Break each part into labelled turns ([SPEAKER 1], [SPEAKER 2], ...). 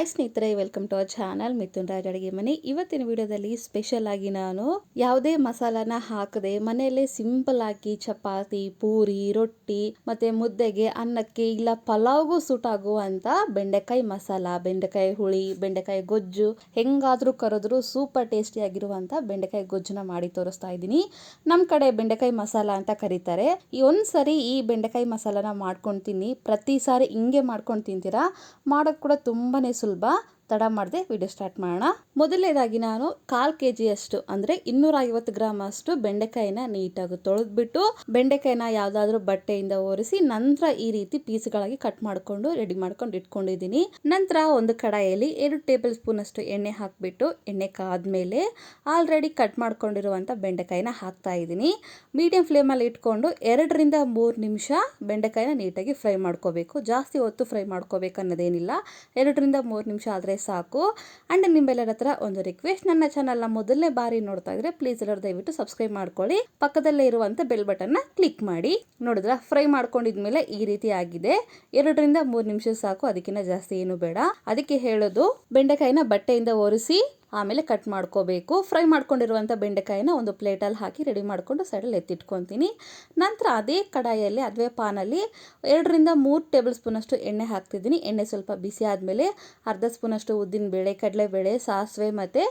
[SPEAKER 1] Hi ಸ್ನೇಹಿತರೆ welcome to our channel Mithun Raj ಅಡಿಗೆ ಮನೆ ಇವತ್ತಿನ ವಿಡಿಯೋದಲ್ಲಿ ಸ್ಪೆಷಲ್ ಆಗಿ ನಾನು ಯಾವುದೇ ಮಸಾಲಾನ ಹಾಕದೆ ಮನೆಯಲ್ಲೇ ಸಿಂಪಲ್ ಆಗಿ ಚಪಾತಿ, ಪೂರಿ, ರೊಟ್ಟಿ ಮತ್ತೆ ಮುದ್ದೆಗೆ ಅನ್ನಕ್ಕೆ ಇಲ್ಲ ಪಲಾವ್ಗೂ ಸೂಟ್ ಆಗುವಂತ ಬೆಂಡೆಕಾಯಿ ಮಸಾಲ, ಬೆಂಡೆಕಾಯಿ ಹುಳಿ, ಬೆಂಡೆಕಾಯಿ ಗೊಜ್ಜು, ಹೆಂಗಾದ್ರೂ ಕರೆದ್ರು ಸೂಪರ್ ಟೇಸ್ಟಿ ಆಗಿರುವಂತ ಬೆಂಡೆಕಾಯಿ ಗೊಜ್ಜನ್ನ ಮಾಡಿ ತೋರಿಸ್ತಾ ಇದ್ದೀನಿ. ನಮ್ಮ ಕಡೆ ಬೆಂಡೆಕಾಯಿ ಮಸಾಲ ಅಂತ ಕರೀತಾರೆ. ಈ ಒಂದ್ಸರಿ ಈ ಬೆಂಡೆಕಾಯಿ ಮಸಾಲಾನ ಮಾಡ್ಕೊಂಡು ತಿನ್ನಿ. ಪ್ರತಿ ಸಾರಿ ಹಿಂಗೆ ಮಾಡ್ಕೊಂಡು ತಿಂತೀರಾ? ಮಾಡೋದು ಕೂಡ ತುಂಬಾನೇ ಸುಲಭ ತಡ ಮಾಡದೆ ವಿಡಿಯೋ ಸ್ಟಾರ್ಟ್ ಮಾಡೋಣ. ಮೊದಲನೇದಾಗಿ ನಾನು ಕಾಲ್ ಕೆ ಜಿಯಷ್ಟು ಅಂದರೆ ಇನ್ನೂರ ಐವತ್ತು ಗ್ರಾಮ್ ಅಷ್ಟು ಬೆಂಡೆಕಾಯಿನ ನೀಟಾಗಿ ತೊಳೆದ್ಬಿಟ್ಟು, ಬೆಂಡೆಕಾಯಿನ ಯಾವುದಾದ್ರೂ ಬಟ್ಟೆಯಿಂದ ಒರೆಸಿ ನಂತರ ಈ ರೀತಿ ಪೀಸ್ಗಳಾಗಿ ಕಟ್ ಮಾಡಿಕೊಂಡು ರೆಡಿ ಮಾಡ್ಕೊಂಡು ಇಟ್ಕೊಂಡಿದ್ದೀನಿ. ನಂತರ ಒಂದು ಕಡಾಯಲ್ಲಿ ಎರಡು ಟೇಬಲ್ ಸ್ಪೂನ್ ಅಷ್ಟು ಎಣ್ಣೆ ಹಾಕಿಬಿಟ್ಟು, ಎಣ್ಣೆ ಕಾದ್ಮೇಲೆ ಆಲ್ರೆಡಿ ಕಟ್ ಮಾಡ್ಕೊಂಡಿರುವಂಥ ಬೆಂಡೆಕಾಯಿನ ಹಾಕ್ತಾ ಇದ್ದೀನಿ. ಮೀಡಿಯಂ ಫ್ಲೇಮಲ್ಲಿ ಇಟ್ಕೊಂಡು ಎರಡರಿಂದ ಮೂರು ನಿಮಿಷ ಬೆಂಡೆಕಾಯಿನ ನೀಟಾಗಿ ಫ್ರೈ ಮಾಡ್ಕೋಬೇಕು. ಜಾಸ್ತಿ ಹೊತ್ತು ಫ್ರೈ ಮಾಡ್ಕೋಬೇಕು ಅನ್ನೋದೇನಿಲ್ಲ ಎರಡರಿಂದ ಮೂರು ನಿಮಿಷ ಆದರೆ ಸಾಕು. ಆ್ಯಂಡ್ ನಿಮ್ಮೆಲ್ಲರ ಹತ್ರ ಒಂದು ರಿಕ್ವೆಸ್ಟ್ ನನ್ನ ಚಾನಲ್ನ ಮೊದಲನೇ ಬಾರಿ ನೋಡ್ತಾ ಇದ್ರೆ ಪ್ಲೀಸ್ ಎಲ್ಲರೂ ದಯವಿಟ್ಟು ಸಬ್ಸ್ಕ್ರೈಬ್ ಮಾಡ್ಕೊಳ್ಳಿ. ಪಕ್ಕದಲ್ಲೇ ಇರುವಂಥ ಬೆಲ್ ಬಟನ್ನ ಕ್ಲಿಕ್ ಮಾಡಿ. ನೋಡಿದ್ರೆ ಫ್ರೈ ಮಾಡ್ಕೊಂಡಿದ್ಮೇಲೆ ಈ ರೀತಿ ಆಗಿದೆ. ಎರಡರಿಂದ ಮೂರು ನಿಮಿಷ ಸಾಕು, ಅದಕ್ಕಿಂತ ಜಾಸ್ತಿ ಏನು ಬೇಡ. ಅದಕ್ಕೆ ಹೇಳೋದು, ಬೆಂಡೆಕಾಯಿನ ಬಟ್ಟೆಯಿಂದ ಒರೆಸಿ ಆಮೇಲೆ ಕಟ್ ಮಾಡ್ಕೋಬೇಕು. ಫ್ರೈ ಮಾಡ್ಕೊಂಡಿರುವಂಥ ಬೆಂಡೆಕಾಯಿನ ಒಂದು ಪ್ಲೇಟಲ್ಲಿ ಹಾಕಿ ರೆಡಿ ಮಾಡಿಕೊಂಡು ಸೈಡಲ್ಲಿ ಎತ್ತಿಟ್ಕೊತೀನಿ. ನಂತರ ಅದೇ ಕಡಾಯಲ್ಲಿ ಅದುವೆ ಪಾನಲ್ಲಿ ಎರಡರಿಂದ ಮೂರು ಟೇಬಲ್ ಸ್ಪೂನಷ್ಟು ಎಣ್ಣೆ ಹಾಕ್ತಿದ್ದೀನಿ. ಎಣ್ಣೆ ಸ್ವಲ್ಪ ಬಿಸಿ ಆದಮೇಲೆ ಅರ್ಧ ಸ್ಪೂನಷ್ಟು ಉದ್ದಿನಬೇಳೆ ಕಡಲೆಬೇಳೆ, ಸಾಸಿವೆ ಮತ್ತು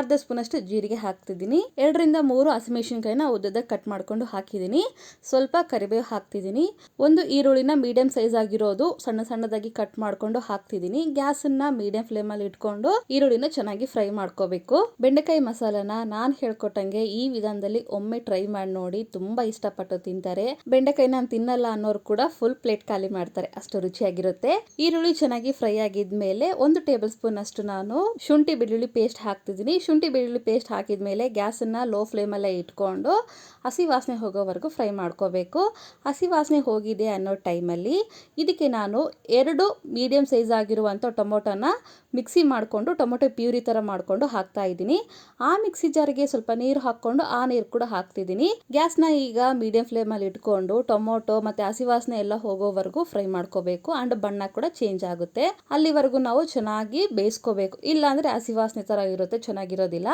[SPEAKER 1] ಅರ್ಧ ಸ್ಪೂನಷ್ಟು ಜೀರಿಗೆ ಹಾಕ್ತಿದ್ದೀನಿ. ಎರಡರಿಂದ ಮೂರು ಹಸಿಮೆಣಸಿನ್ಕಾಯಿನ ಉದ್ದದ ಕಟ್ ಮಾಡಿಕೊಂಡು ಹಾಕಿದ್ದೀನಿ. ಸ್ವಲ್ಪ ಕರಿಬೇವು ಹಾಕ್ತಿದ್ದೀನಿ. ಒಂದು ಈರುಳ್ಳಿನ ಮೀಡಿಯಂ ಸೈಜ್ ಆಗಿರೋದು ಸಣ್ಣ ಸಣ್ಣದಾಗಿ ಕಟ್ ಮಾಡಿಕೊಂಡು ಹಾಕ್ತಿದ್ದೀನಿ. ಗ್ಯಾಸನ್ನ ಮೀಡಿಯಂ ಫ್ಲೇಮಲ್ಲಿ ಇಟ್ಕೊಂಡು ಈರುಳ್ಳಿನ ಚೆನ್ನಾಗಿ ಫ್ರೈ ಮಾಡ್ಕೋಬೇಕು. ಬೆಂಡೆಕಾಯಿ ಮಸಾಲನ ನಾನು ಹೇಳ್ಕೊಟ್ಟಂಗೆ ಈ ವಿಧಾನದಲ್ಲಿ ಒಮ್ಮೆ ಟ್ರೈ ಮಾಡಿ ನೋಡಿ ತುಂಬಾ ಇಷ್ಟಪಟ್ಟು ತಿಂತಾರೆ. ಬೆಂಡೆಕಾಯಿ ನಾನು ತಿನ್ನಲ್ಲ ಅನ್ನೋರು ಕೂಡ ಫುಲ್ ಪ್ಲೇಟ್ ಖಾಲಿ ಮಾಡ್ತಾರೆ. ಅಷ್ಟು ರುಚಿಯಾಗಿರುತ್ತೆ. ಈರುಳ್ಳಿ ಚೆನ್ನಾಗಿ ಫ್ರೈ ಆಗಿದ್ಮೇಲೆ ಒಂದು ಟೇಬಲ್ ಸ್ಪೂನ್ ಅಷ್ಟು ನಾನು ಶುಂಠಿ ಬೆಳ್ಳುಳ್ಳಿ ಪೇಸ್ಟ್ ಹಾಕ್ತಿದ್ದೀನಿ. ಶುಂಠಿ ಬೆಳ್ಳುಳ್ಳಿ ಪೇಸ್ಟ್ ಹಾಕಿದ್ಮೇಲೆ ಗ್ಯಾಸನ್ನ ಲೋ ಫ್ಲೇಮಲ್ಲೇ ಇಟ್ಕೊಂಡು ಹಸಿ ವಾಸನೆ ಹೋಗೋವರೆಗೂ ಫ್ರೈ ಮಾಡ್ಕೋಬೇಕು. ಹಸಿ ವಾಸನೆ ಹೋಗಿದೆ ಅನ್ನೋ ಟೈಮಲ್ಲಿ ಇದಕ್ಕೆ ನಾನು ಎರಡು ಮೀಡಿಯಂ ಸೈಜ್ ಆಗಿರುವಂಥ ಟೊಮೊಟೊನ ಮಿಕ್ಸಿ ಮಾಡಿಕೊಂಡು ಟೊಮೊಟೊ ಪ್ಯೂರಿ ಥರ ಮಾಡಿಕೊಂಡು ಹಾಕ್ತಾ ಇದ್ದೀನಿ. ಆ ಮಿಕ್ಸಿ ಜಾರಿಗೆ ಸ್ವಲ್ಪ ನೀರು ಹಾಕ್ಕೊಂಡು ಆ ನೀರು ಕೂಡ ಹಾಕ್ತಿದ್ದೀನಿ. ಗ್ಯಾಸ್ನ ಈಗ ಮೀಡಿಯಂ ಫ್ಲೇಮಲ್ಲಿ ಇಟ್ಕೊಂಡು ಟೊಮೊಟೊ ಮತ್ತು ಹಸಿ ವಾಸನೆ ಎಲ್ಲ ಹೋಗೋವರೆಗೂ ಫ್ರೈ ಮಾಡ್ಕೋಬೇಕು. ಆ್ಯಂಡ್ ಬಣ್ಣ ಕೂಡ ಚೇಂಜ್ ಆಗುತ್ತೆ. ಅಲ್ಲಿವರೆಗೂ ನಾವು ಚೆನ್ನಾಗಿ ಬೇಯಿಸ್ಕೋಬೇಕು. ಇಲ್ಲಾಂದರೆ ಹಸಿ ವಾಸನೆ ಥರ ಇರುತ್ತೆ, ಚೆನ್ನಾಗಿರೋದಿಲ್ಲ.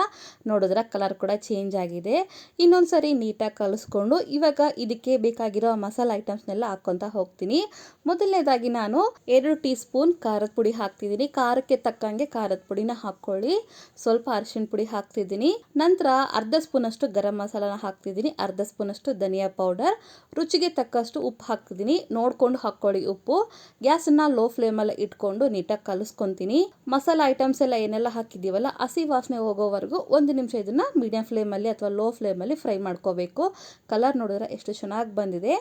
[SPEAKER 1] ನೋಡಿದ್ರೆ ಕಲರ್ ಕೂಡ ಚೇಂಜ್ ಆಗಿದೆ. ಇನ್ನೊಂದು ಸರಿ ನೀಟಾಗಿ ಕಲಿಸ್ಕೊಂಡು ಇವಾಗ ಇದಕ್ಕೆ ಬೇಕಾಗಿರೋ ಮಸಾಲ ಐಟಮ್ಸ್ನೆಲ್ಲ ಹಾಕ್ಕೊತಾ ಹೋಗ್ತೀನಿ. ಮೊದಲನೇದಾಗಿ ನಾನು ಎರಡು ಟೀ ಸ್ಪೂನ್ ಖಾರದ ಪುಡಿ ಹಾಕ್ತಿದ್ದೀನಿ. ಖಾರಕ್ಕೆ ತಕ್ಕಂಗೆ ಖಾರದ ಪುಡಿನ ಹಾಕ್ಕೊಳ್ಳಿ. ಸ್ವಲ್ಪ ಅರಿಶಿಣ ಪುಡಿ ಹಾಕ್ತಿದ್ದೀನಿ. ನಂತರ ಅರ್ಧ ಸ್ಪೂನ್ ಅಷ್ಟು ಗರಂ ಮಸಾಲಾನ ಹಾಕ್ತಿದ್ದೀನಿ. ಅರ್ಧ ಸ್ಪೂನ್ ಅಷ್ಟು ಧನಿಯಾ ಪೌಡರ್. ರುಚಿಗೆ ತಕ್ಕಷ್ಟು ಉಪ್ಪು ಹಾಕ್ತಿದ್ದೀನಿ. ನೋಡ್ಕೊಂಡು ಹಾಕ್ಕೊಳ್ಳಿ ಉಪ್ಪು. ಗ್ಯಾಸನ್ನ ಲೋ ಫ್ಲೇಮಲ್ಲಿ ಇಟ್ಕೊಂಡು ನೀಟಾಗಿ ಕಲಿಸ್ಕೊತೀನಿ. ಮಸಾಲ ಐಟಮ್ಸ್ ಎಲ್ಲ ಏನೆಲ್ಲ ಹಾಕಿದ್ದೀವಲ್ಲ, ಹಸಿ ವಾಸನೆ ಹೋಗೋವರೆಗೂ ಒಂದು ನಿಮಿಷ ಇದನ್ನ ಮೀಡಿಯಂ ಫ್ಲೇಮಲ್ಲಿ ಅಥವಾ ಲೋ ಫ್ಲೇಮಲ್ಲಿ ಫ್ರೈ ಮಾಡ್ಕೋಬೇಕು. ಕಲರ್ ನೋಡಿದ್ರೆ ಎಷ್ಟು ಚೆನ್ನಾಗಿ ಬಂದಿದೆ.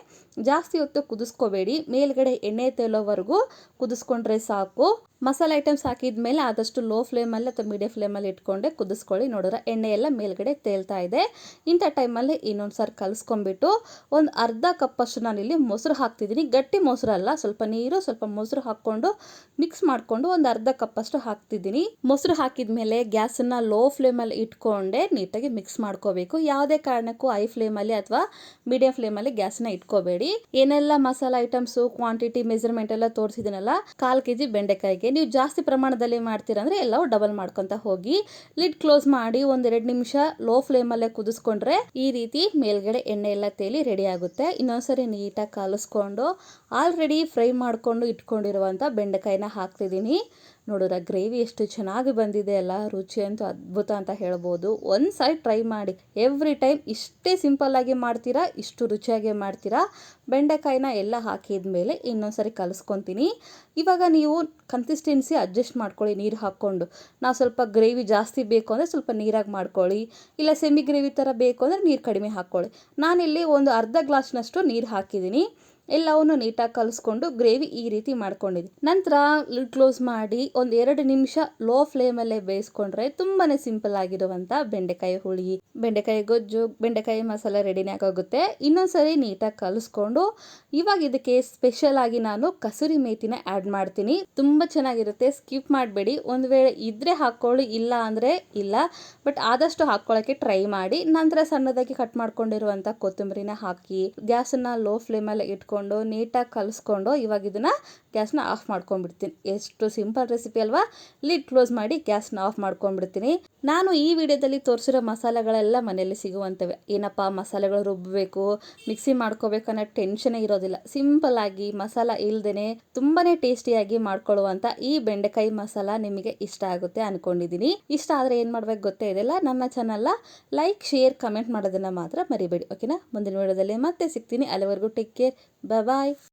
[SPEAKER 1] ಜಾಸ್ತಿ ಹೊತ್ತು ಕುದಿಸ್ಕೋಬೇಡಿ. ಮೇಲ್ಗಡೆ ಎಣ್ಣೆ ತೇಲೋವರೆಗೂ ಕುದಿಸ್ಕೊಂಡ್ರೆ ಸಾಕು. ಮಸಾಲ ಐಟಮ್ಸ್ ಹಾಕಿದ ಮೇಲೆ ಆದಷ್ಟು ಲೋ ಫ್ಲೇಮಲ್ಲಿ ಅಥವಾ ಮೀಡಿಯಂ ಫ್ಲೇಮಲ್ಲಿ ಇಟ್ಕೊಂಡೆ ಕುದಿಸ್ಕೊಳ್ಳಿ. ನೋಡಿದ್ರೆ ಎಣ್ಣೆ ಎಲ್ಲ ಮೇಲ್ಗಡೆ ತೇಲ್ತಾ ಇದೆ. ಇಂಥ ಟೈಮಲ್ಲಿ ಇನ್ನೊಂದು ಸಾರಿ ಕಲಿಸ್ಕೊಂಡ್ಬಿಟ್ಟು ಒಂದು ಅರ್ಧ ಕಪ್ಪಷ್ಟು ಇಲ್ಲಿ ಮೊಸರು ಹಾಕ್ತಿದ್ದೀನಿ ಗಟ್ಟಿ ಮೊಸರಲ್ಲ ಸ್ವಲ್ಪ ನೀರು, ಸ್ವಲ್ಪ ಮೊಸರು ಹಾಕ್ಕೊಂಡು ಮಿಕ್ಸ್ ಮಾಡಿಕೊಂಡು ಒಂದು ಅರ್ಧ ಕಪ್ಪಷ್ಟು ಹಾಕ್ತಿದ್ದೀನಿ ಮೊಸರು ಹಾಕಿದ ಮೇಲೆ ಗ್ಯಾಸನ್ನು ಲೋ ಫ್ಲೇಮಲ್ಲಿ ಇಟ್ಕೊಂಡೆ ನೀಟಾಗಿ ಮಿಕ್ಸ್ ಮಾಡ್ಕೋಬೇಕು. ಯಾವುದೇ ಕಾರಣಕ್ಕೂ ಐ ಫ್ಲೇಮಲ್ಲಿ ಅಥವಾ ಮೀಡಿಯಂ ಫ್ಲೇಮಲ್ಲಿ ಗ್ಯಾಸ್ನ ಇಟ್ಕೋಬೇಡಿ. ಏನೆಲ್ಲ ಮಸಾಲ ಐಟಮ್ಸು ಕ್ವಾಂಟಿಟಿ ಮೆಜರ್ಮೆಂಟ್ ಎಲ್ಲ ತೋರಿಸಿದ್ದೀನಲ್ಲ ಕಾಲು ಕೆ ಜಿ ಬೆಂಡೆಕಾಯಿಗೆ. ನೀವು ಜಾಸ್ತಿ ಪ್ರಮಾಣದಲ್ಲಿ ಮಾಡ್ತೀರಂದ್ರೆ ಎಲ್ಲವೂ ಡಬಲ್ ಮಾಡ್ಕೊತ ಹೋಗಿ ಲಿಡ್ ಕ್ಲೋಸ್ ಮಾಡಿ ಒಂದೆರಡು ನಿಮಿಷ ಲೋ ಫ್ಲೇಮಲ್ಲೇ ಕುದಿಸ್ಕೊಂಡ್ರೆ ಈ ರೀತಿ ಮೇಲ್ಗಡೆ ಎಣ್ಣೆ ಎಲ್ಲ ತೇಲಿ ರೆಡಿ ಆಗುತ್ತೆ. ಇನ್ನೊಂದ್ಸರಿ ನೀಟಾಗಿ ಕಲಿಸ್ಕೊಂಡು ಆಲ್ರೆಡಿ ಫ್ರೈ ಮಾಡಿಕೊಂಡು ಇಟ್ಕೊಂಡಿರುವಂಥ ಬೆಂಡೆಕಾಯಿನ ಹಾಕ್ತಿದ್ದೀನಿ. ನೋಡಿದ್ರೆ ಗ್ರೇವಿ ಎಷ್ಟು ಚೆನ್ನಾಗಿ ಬಂದಿದೆ ಅಲ್ಲ, ರುಚಿ ಅಂತೂ ಅದ್ಭುತ ಅಂತ ಹೇಳ್ಬೋದು. ಒಂದು ಸೈಡ್ ಟ್ರೈ ಮಾಡಿ. ಎವ್ರಿ ಟೈಮ್ ಇಷ್ಟೇ ಸಿಂಪಲ್ಲಾಗಿ ಮಾಡ್ತೀರಾ, ಇಷ್ಟು ರುಚಿಯಾಗಿ ಮಾಡ್ತೀರಾ, ಬೆಂಡೆಕಾಯಿನ ಎಲ್ಲ ಹಾಕಿದ ಮೇಲೆ ಇನ್ನೊಂದ್ಸರಿ ಕಲಿಸ್ಕೊತೀನಿ. ಇವಾಗ ನೀವು ಕನ್ಸಿಸ್ಟೆನ್ಸಿ ಅಡ್ಜಸ್ಟ್ ಮಾಡ್ಕೊಳ್ಳಿ, ನೀರು ಹಾಕ್ಕೊಂಡು. ನಾವು ಸ್ವಲ್ಪ ಗ್ರೇವಿ ಜಾಸ್ತಿ ಬೇಕು ಅಂದರೆ ಸ್ವಲ್ಪ ನೀರಾಗಿ ಮಾಡ್ಕೊಳ್ಳಿ. ಇಲ್ಲ ಸೆಮಿ ಗ್ರೇವಿ ಥರ ಬೇಕು ಅಂದರೆ ನೀರು ಕಡಿಮೆ ಹಾಕ್ಕೊಳ್ಳಿ. ನಾನಿಲ್ಲಿ ಒಂದು ಅರ್ಧ ಗ್ಲಾಸ್ನಷ್ಟು ನೀರು ಹಾಕಿದ್ದೀನಿ. ಎಲ್ಲವನ್ನು ನೀಟಾಗಿ ಕಲಿಸ್ಕೊಂಡು ಗ್ರೇವಿ ಈ ರೀತಿ ಮಾಡ್ಕೊಂಡಿದ್ದೀನಿ ನಂತರ ಲಿಡ್ ಕ್ಲೋಸ್ ಮಾಡಿ ಒಂದು ಎರಡು ನಿಮಿಷ ಲೋ ಫ್ಲೇಮಲ್ಲೇ ಬೇಯಿಸ್ಕೊಂಡ್ರೆ ತುಂಬಾನೇ ಸಿಂಪಲ್ ಆಗಿರುವಂಥ ಬೆಂಡೆಕಾಯಿ ಹುಳಿ, ಬೆಂಡೆಕಾಯಿ ಗೊಜ್ಜು, ಬೆಂಡೆಕಾಯಿ ಮಸಾಲೆ ರೆಡಿನೇ ಆಗೋಗುತ್ತೆ. ಇನ್ನೊಂದ್ಸರಿ ನೀಟಾಗಿ ಕಲಿಸ್ಕೊಂಡು ಇವಾಗ ಇದಕ್ಕೆ ಸ್ಪೆಷಲ್ ಆಗಿ ನಾನು ಕಸೂರಿ ಮೇತಿನ ಆ್ಯಡ್ ಮಾಡ್ತೀನಿ. ತುಂಬ ಚೆನ್ನಾಗಿರುತ್ತೆ ಸ್ಕಿಪ್ ಮಾಡಬೇಡಿ. ಒಂದು ವೇಳೆ ಇದ್ರೆ ಹಾಕ್ಕೊಳ್ಳಿ ಇಲ್ಲ ಅಂದರೆ ಇಲ್ಲ. ಬಟ್ ಆದಷ್ಟು ಹಾಕ್ಕೊಳ್ಳೋಕ್ಕೆ ಟ್ರೈ ಮಾಡಿ. ನಂತರ ಸಣ್ಣದಾಗಿ ಕಟ್ ಮಾಡ್ಕೊಂಡಿರುವಂಥ ಕೊತ್ತಂಬರಿನ ಹಾಕಿ, ಗ್ಯಾಸನ್ನು ಲೋ ಫ್ಲೇಮಲ್ಲಿ ಇಟ್ಕೊಂಡು ಹಾಕ್ಕೊಂಡು ನೀಟಾಗಿ ಕಲಿಸ್ಕೊಂಡು ಇವಾಗ ಇದನ್ನು ಗ್ಯಾಸ್ನ ಆಫ್ ಮಾಡ್ಕೊಂಡ್ಬಿಡ್ತೀನಿ. ಎಷ್ಟು ಸಿಂಪಲ್ ರೆಸಿಪಿ ಅಲ್ವಾ? ಲಿಡ್ ಕ್ಲೋಸ್ ಮಾಡಿ ಗ್ಯಾಸ್ನ ಆಫ್ ಮಾಡ್ಕೊಂಡ್ಬಿಡ್ತೀನಿ. ನಾನು ಈ ವಿಡಿಯೋದಲ್ಲಿ ತೋರಿಸಿರೋ ಮಸಾಲೆಗಳೆಲ್ಲ ಮನೆಯಲ್ಲಿ ಸಿಗುವಂಥವೆ ಏನಪ್ಪ, ಮಸಾಲೆಗಳು ರುಬ್ಬಬೇಕು ಮಿಕ್ಸಿ ಮಾಡ್ಕೋಬೇಕು ಅನ್ನೋ ಟೆನ್ಷನೇ ಇರೋದಿಲ್ಲ. ಸಿಂಪಲ್ ಆಗಿ ಮಸಾಲ ಇಲ್ದೇ ತುಂಬಾ ಟೇಸ್ಟಿಯಾಗಿ ಮಾಡ್ಕೊಳ್ಳುವಂಥ ಈ ಬೆಂಡೆಕಾಯಿ ಮಸಾಲ ನಿಮಗೆ ಇಷ್ಟ ಆಗುತ್ತೆ ಅನ್ಕೊಂಡಿದ್ದೀನಿ. ಇಷ್ಟ ಆದರೆ ಏನು ಮಾಡ್ಬೇಕು ಗೊತ್ತೇ ಇದೆಲ್ಲ. ನನ್ನ ಚಾನಲ್ನ ಲೈಕ್ ಶೇರ್ ಕಮೆಂಟ್ ಮಾಡೋದನ್ನು ಮಾತ್ರ ಮರಿಬೇಡಿ. ಓಕೆನಾ ಮುಂದಿನ ವಿಡಿಯೋದಲ್ಲಿ ಮತ್ತೆ ಸಿಗ್ತೀನಿ. ಅಲ್ಲಿವರೆಗೂ ಟೇಕ್ ಕೇರ್ Bye bye.